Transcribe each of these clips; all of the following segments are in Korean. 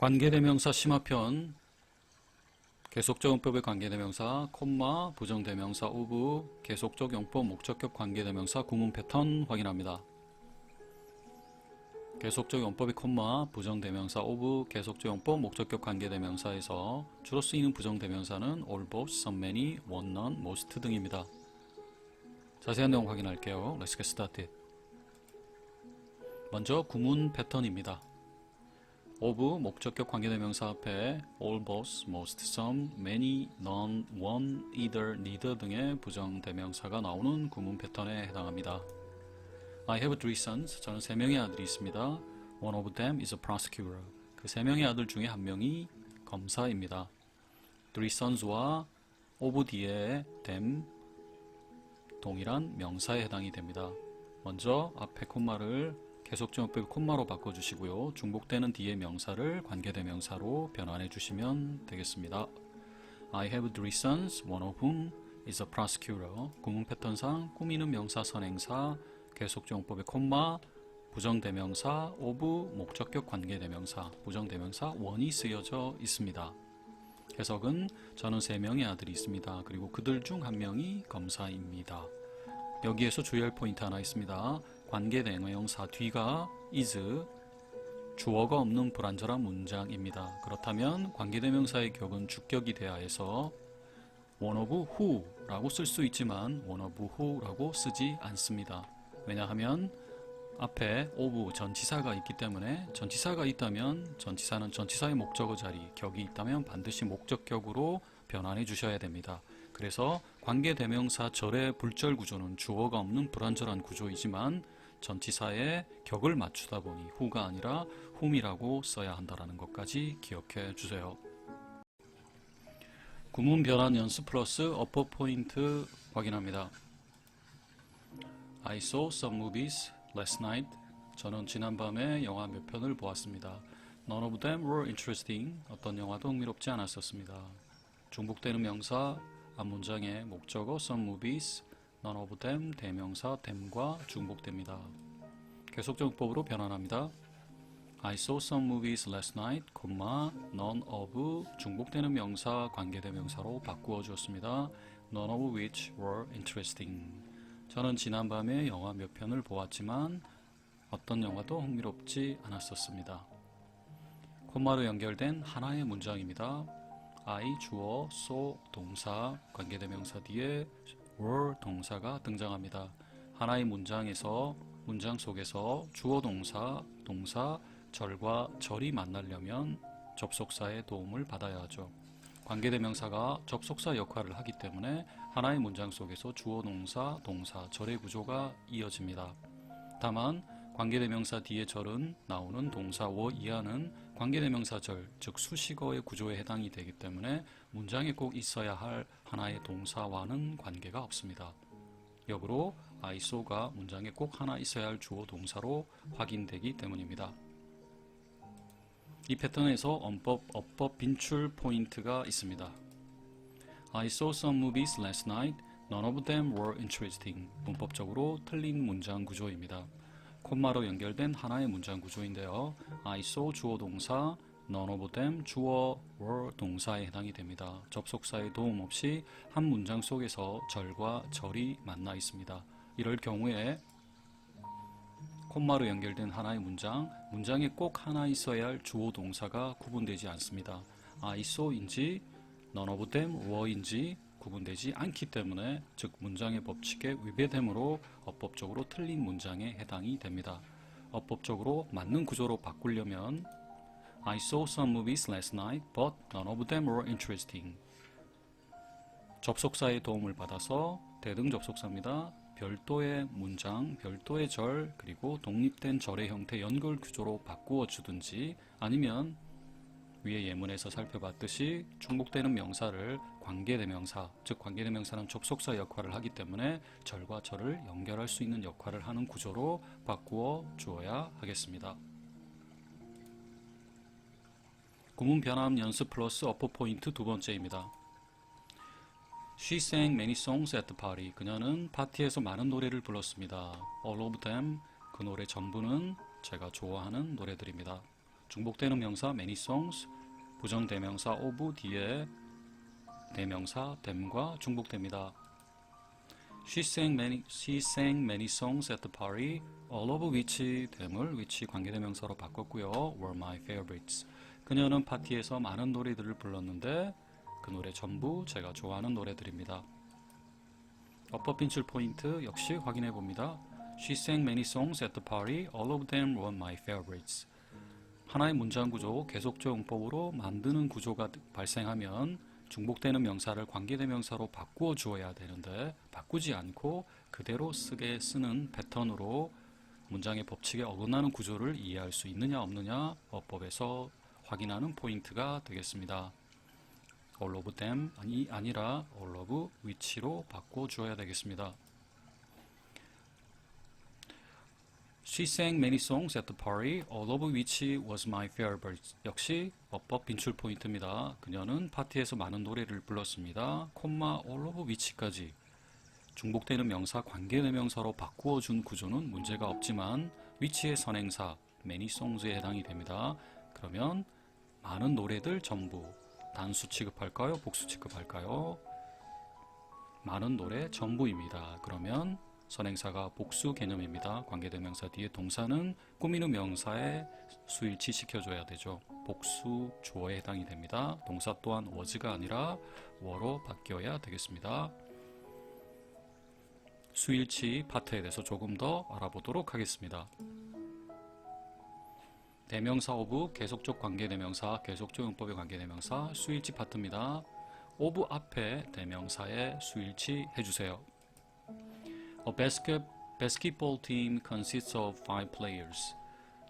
관계대명사 심화편 계속적 용법의 관계대명사 콤마 부정대명사 오브 계속적 용법 목적격 관계대명사 구문 패턴 확인합니다. 계속적 용법의 콤마 부정대명사 오브 계속적 용법 목적격 관계대명사에서 주로 쓰이는 부정대명사는 all, both, some, many, one, none, most 등입니다. 자세한 내용 확인할게요. Let's get started. 먼저 구문 패턴입니다. Of 목적격 관계대명사 앞에 all, both, most, some, many, none, one, either, neither 등의 부정대명사가 나오는 구문 패턴에 해당합니다. I have three sons. 저는 세 명의 아들이 있습니다. One of them is a prosecutor. 그 세 명의 아들 중에 한 명이 검사입니다. Three sons와 of 뒤에 them 동일한 명사에 해당이 됩니다. 먼저 앞에 콤마를 계속적용법 콤마로 바꿔주시고요. 중복되는 뒤에 명사를 관계대명사로 변환해 주시면 되겠습니다. I have three sons, one of whom is a prosecutor. 구문 패턴상 꾸미는 명사 선행사, 계속적용법의 콤마, 부정대명사, of, 목적격 관계대명사, 부정대명사 원이 쓰여져 있습니다. 해석은 저는 세 명의 아들이 있습니다. 그리고 그들 중 한 명이 검사입니다. 여기에서 주의할 포인트 하나 있습니다. 관계대명사 뒤가 is 주어가 없는 불완전한 문장입니다. 그렇다면 관계대명사의 격은 주격이 돼야 해서 one of who라고 쓸 수 있지만 one of who라고 쓰지 않습니다. 왜냐하면 앞에 of 전치사가 있기 때문에 전치사가 있다면 전치사는 전치사의 목적어 자리 격이 있다면 반드시 목적격으로 변환해 주셔야 됩니다. 그래서 관계대명사 절의 불절 구조는 주어가 없는 불완전한 구조이지만 전치사의 격을 맞추다 보니 who가 아니라 whom이라고 써야 한다는 것까지 기억해 주세요. 구문 변환 연습 플러스 어퍼 포인트 확인합니다. I saw some movies last night. 저는 지난밤에 영화 몇 편을 보았습니다. None of them were interesting. 어떤 영화도 흥미롭지 않았었습니다. 중복되는 명사 앞 문장의 목적어 some movies, none of them 대명사 them과 중복됩니다. 계속적법으로 변환합니다. I saw some movies last night, none of 중복되는 명사 관계대명사로 바꾸어 주었습니다. None of which were interesting. 저는 지난밤에 영화 몇 편을 보았지만 어떤 영화도 흥미롭지 않았었습니다. 콤마로 연결된 하나의 문장입니다. I 주어, so 동사, 관계대명사 뒤에 were 동사가 등장합니다. 하나의 문장에서 문장 속에서 주어 동사, 동사, 절과 절이 만나려면 접속사의 도움을 받아야 하죠. 관계대명사가 접속사 역할을 하기 때문에 하나의 문장 속에서 주어 동사, 동사, 절의 구조가 이어집니다. 다만 관계대명사 뒤에 절은 나오는 동사 워 이하는 관계대명사 절, 즉 수식어의 구조에 해당이 되기 때문에 문장에 꼭 있어야 할 하나의 동사와는 관계가 없습니다. 역으로 I saw가 문장에 꼭 하나 있어야 할 주어 동사로 확인되기 때문입니다. 이 패턴에서 언법, 어법 빈출 포인트가 있습니다. I saw some movies last night. None of them were interesting. 문법적으로 틀린 문장 구조입니다. 콤마로 연결된 하나의 문장 구조인데요. I saw 주어 동사, none of them 주어 were 동사에 해당이 됩니다. 접속사의 도움 없이 한 문장 속에서 절과 절이 만나 있습니다. 이럴 경우에 콤마로 연결된 하나의 문장, 문장에 꼭 하나 있어야 할 주어 동사가 구분되지 않습니다. I saw인지 none of them were인지 구분되지 않기 때문에 즉 문장의 법칙에 위배되므로 어법적으로 틀린 문장에 해당이 됩니다. 어법적으로 맞는 구조로 바꾸려면 I saw some movies last night, but none of them were interesting. 접속사의 도움을 받아서 대등 접속사입니다. 별도의 문장, 별도의 절, 그리고 독립된 절의 형태 연결 구조로 바꾸어 주든지 아니면 위에 예문에서 살펴봤듯이 중복되는 명사를 관계대명사, 즉 관계대명사는 접속사 역할을 하기 때문에 절과 절을 연결할 수 있는 역할을 하는 구조로 바꾸어 주어야 하겠습니다. 구문 변함 연습 플러스 어퍼 포인트 두 번째입니다. She sang many songs at the party. 그녀는 파티에서 많은 노래를 불렀습니다. All of them, 그 노래 전부는 제가 좋아하는 노래들입니다. 중복되는 명사 many songs, 부정대명사 of 뒤에 대명사 them과 중복됩니다. She sang many, she sang many songs at the party, all of which them을 which 관계대명사로 바꿨고요. were my favorites. 그녀는 파티에서 많은 노래들을 불렀는데 그 노래 전부 제가 좋아하는 노래들입니다. 어법 빈출 포인트 역시 확인해 봅니다. She sang many songs at the party, all of them were my favorites. 하나의 문장 구조, 계속적 용법으로 만드는 구조가 발생하면 중복되는 명사를 관계대명사로 바꾸어 주어야 되는데 바꾸지 않고 그대로 쓰게 쓰는 패턴으로 문장의 법칙에 어긋나는 구조를 이해할 수 있느냐 없느냐 어법에서 확인하는 포인트가 되겠습니다. all of them 아니 아니라 all of which로 바꿔 주어야 되겠습니다. She sang many songs at the party, all of which was my favorite. 역시 어법 빈출 포인트입니다. 그녀는 파티에서 많은 노래를 불렀습니다. 콤마 all of which까지 중복되는 명사 관계대명사로 바꾸어 준 구조는 문제가 없지만 which의 선행사 many songs에 해당이 됩니다. 그러면 많은 노래들 전부 단수 취급할까요? 복수 취급할까요? 많은 노래 전부입니다. 그러면 선행사가 복수 개념입니다. 관계대명사 뒤에 동사는 꾸미는 명사에 수일치 시켜줘야 되죠. 복수 주어에 해당이 됩니다. 동사 또한 was가 아니라 were로 바뀌어야 되겠습니다. 수일치 파트에 대해서 조금 더 알아보도록 하겠습니다. 대명사 오브 계속적 관계대명사 계속적 용법의 관계대명사 수일치 파트입니다. 오브 앞에 대명사에 수일치 해주세요. A basket, basketball team consists of five players.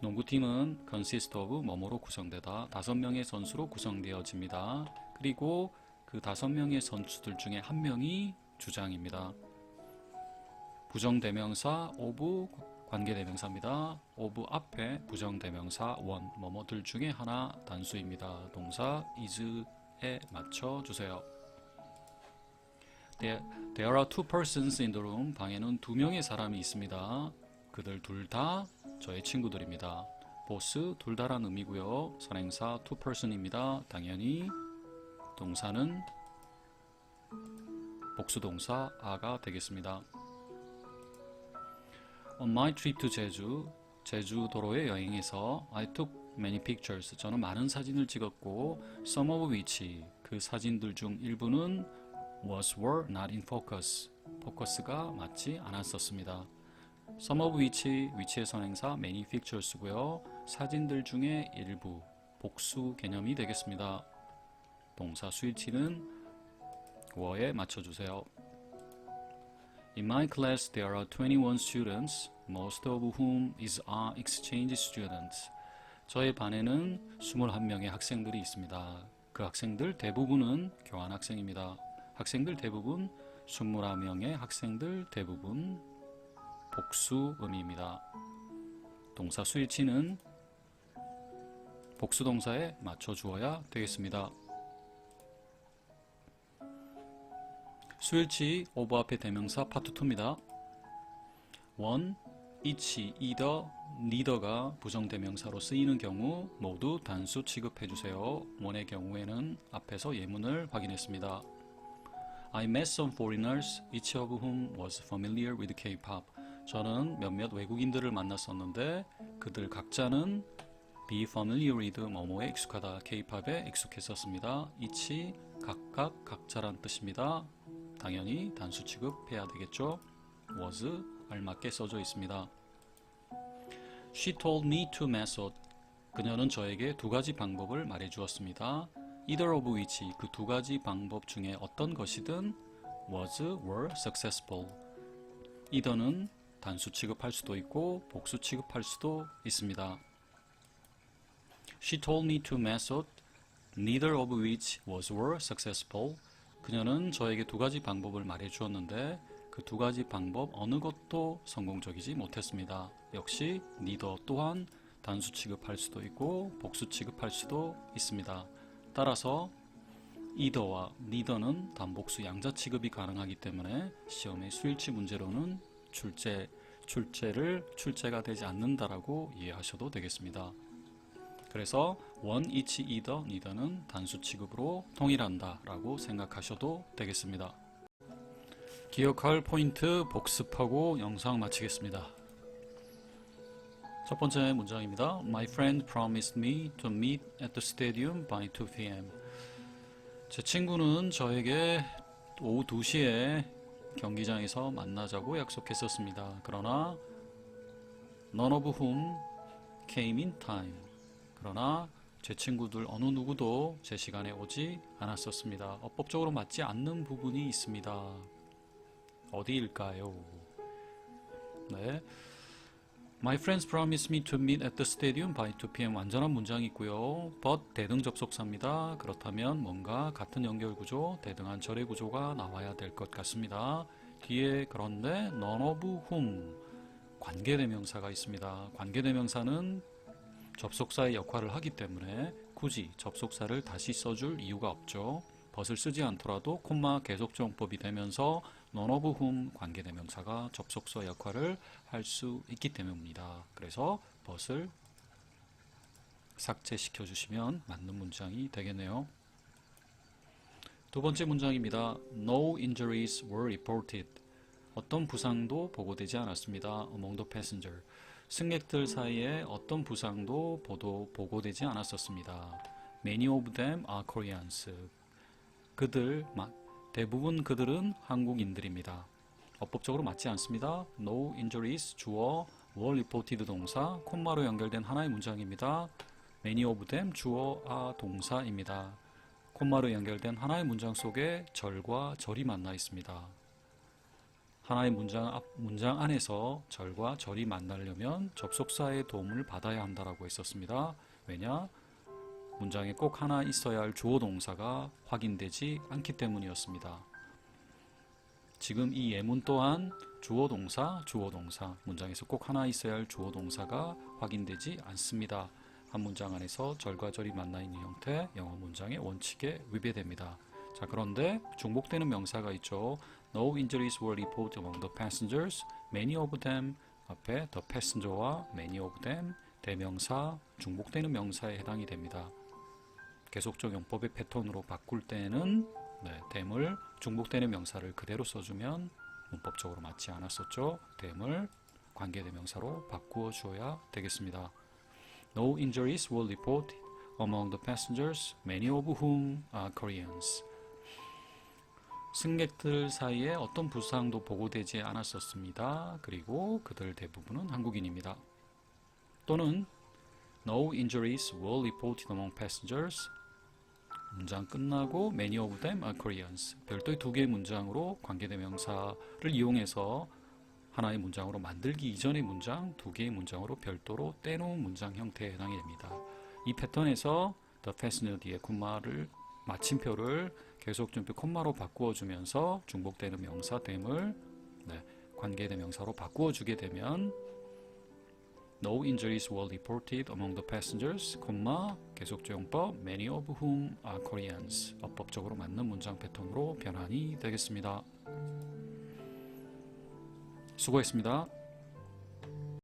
농구팀은 consist of 뭐뭐로 구성되다 다섯 명의 선수로 구성되어집니다. 그리고 그 다섯 명의 선수들 중에 한 명이 주장입니다. 부정대명사 of 관계대명사입니다. of 앞에 부정대명사 one 뭐뭐들 중에 하나 단수입니다. 동사 is에 맞춰 주세요. There, there are two persons in the room. 방에는 두 명의 사람이 있습니다. 그들 둘 다 저의 친구들입니다. 보스 둘 다란 의미고요. 선행사 two person입니다. 당연히 동사는 복수동사 아가 되겠습니다. On my trip to 제주, 제주도로의 여행에서 I took many pictures. 저는 많은 사진을 찍었고 some of which 그 사진들 중 일부는 was were not in focus. 포커스가 맞지 않았었습니다. Some of which, which의 선행사 many pictures고요. 사진들 중에 일부 복수 개념이 되겠습니다. 동사 수일치는 were에 맞춰주세요. In my class there are 21 students, most of whom is are exchange students. 저의 반에는 21명의 학생들이 있습니다. 그 학생들 대부분은 교환 학생입니다. 학생들 대부분 21명의 학생들 대부분 복수 의미입니다. 동사 수일치는 복수 동사에 맞춰 주어야 되겠습니다. 수일치 오버 앞에 대명사 파트 2입니다. 원, each, either, neither가 부정대명사로 쓰이는 경우 모두 단수 취급해 주세요. 원의 경우에는 앞에서 예문을 확인했습니다. I met some foreigners, each of whom was familiar with K-pop. 저는 몇몇 외국인들을 만났었는데 그들 각자는 be familiar with 뭐뭐에 익숙하다, K-팝에 익숙했었습니다. each 각각 각자란 뜻입니다. 당연히 단수 취급해야 되겠죠. was 알맞게 써져 있습니다. She told me two methods. 그녀는 저에게 두 가지 방법을 말해 주었습니다. Either of which 그 두 가지 방법 중에 어떤 것이든 was were successful. either는 단수 취급할 수도 있고 복수 취급할 수도 있습니다. She told me two methods, neither of which was were successful. 그녀는 저에게 두 가지 방법을 말해 주었는데 그 두 가지 방법 어느 것도 성공적이지 못했습니다. 역시 neither 또한 단수 취급할 수도 있고 복수 취급할 수도 있습니다. 따라서 either와 neither는 단복수 양자 취급이 가능하기 때문에 시험의 수일치 문제로는 출제 출제를 출제가 되지 않는다라고 이해하셔도 되겠습니다. 그래서 one, each, either, neither는 단수 취급으로 통일한다 라고 생각하셔도 되겠습니다. 기억할 포인트 복습하고 영상 마치겠습니다. 첫 번째 문장입니다. My friend promised me to meet at the stadium by 2 p.m. 제 친구는 저에게 오후 2시에 경기장에서 만나자고 약속했었습니다. 그러나 none of whom came in time. 그러나 제 친구들 어느 누구도 제 시간에 오지 않았었습니다. 어법적으로 맞지 않는 부분이 있습니다. 어디일까요? 네. My friends promised me to meet at the stadium by 2 p.m. 완전한 문장이 있고요. but 대등 접속사입니다. 그렇다면 뭔가 같은 연결 구조, 대등한 절의 구조가 나와야 될 것 같습니다. 뒤에 그런데 none of whom 관계대명사가 있습니다. 관계대명사는 접속사의 역할을 하기 때문에 굳이 접속사를 다시 써줄 이유가 없죠. 벗을 쓰지 않더라도 콤마 계속정법이 되면서 none of whom 관계대명사가 접속사 역할을 할 수 있기 때문입니다. 그래서 벗을 삭제시켜 주시면 맞는 문장이 되겠네요. 두 번째 문장입니다. No injuries were reported. 어떤 부상도 보고되지 않았습니다. Among the passenger. 승객들 사이에 어떤 부상도 보도, 보고되지 않았었습니다. Many of them are Koreans. 그들, 마- 대부분 그들은 한국인들입니다. 어법적으로 맞지 않습니다. No injuries 주어, were reported 동사, 콤마로 연결된 하나의 문장입니다. Many of them 주어, 아 동사입니다. 콤마로 연결된 하나의 문장 속에 절과 절이 만나 있습니다. 하나의 문장 앞 문장 안에서 절과 절이 만나려면 접속사의 도움을 받아야 한다라고 했었습니다. 왜냐? 문장에 꼭 하나 있어야 할 주어 동사가 확인되지 않기 때문이었습니다. 지금 이 예문 또한 주어 동사, 주어 동사 문장에서 꼭 하나 있어야 할 주어 동사가 확인되지 않습니다. 한 문장 안에서 절과 절이 만나 있는 형태 영어 문장의 원칙에 위배됩니다. 자, 그런데 중복되는 명사가 있죠. No injuries were reported among the passengers. Many of them 앞에 the passenger와 many of them 대명사 중복되는 명사에 해당이 됩니다. 계속적 용법의 패턴으로 바꿀 때는 네, them을 중복되는 명사를 그대로 써주면 문법적으로 맞지 않았었죠. them을 관계대명사로 바꾸어 주어야 되겠습니다. No injuries were reported among the passengers, many of whom are Koreans. 승객들 사이에 어떤 부상도 보고되지 않았었습니다. 그리고 그들 대부분은 한국인입니다. 또는 No injuries were reported among passengers. 문장 끝나고 many of them are Koreans. 별도의 두 개의 문장으로 관계대명사를 이용해서 하나의 문장으로 만들기 이전의 문장 두 개의 문장으로 별도로 떼놓은 문장 형태에 해당이 됩니다. 이 패턴에서 the passenger 뒤에 콤마를 마침표를 계속 준표 콤마로 바꾸어 주면서 중복되는 명사 됨을 네, 관계대명사로 바꾸어 주게 되면 No injuries were reported among the passengers, 콤마 계속조용법 many of whom are Koreans 어법적으로 맞는 문장 패턴으로 변환이 되겠습니다. 수고했습니다.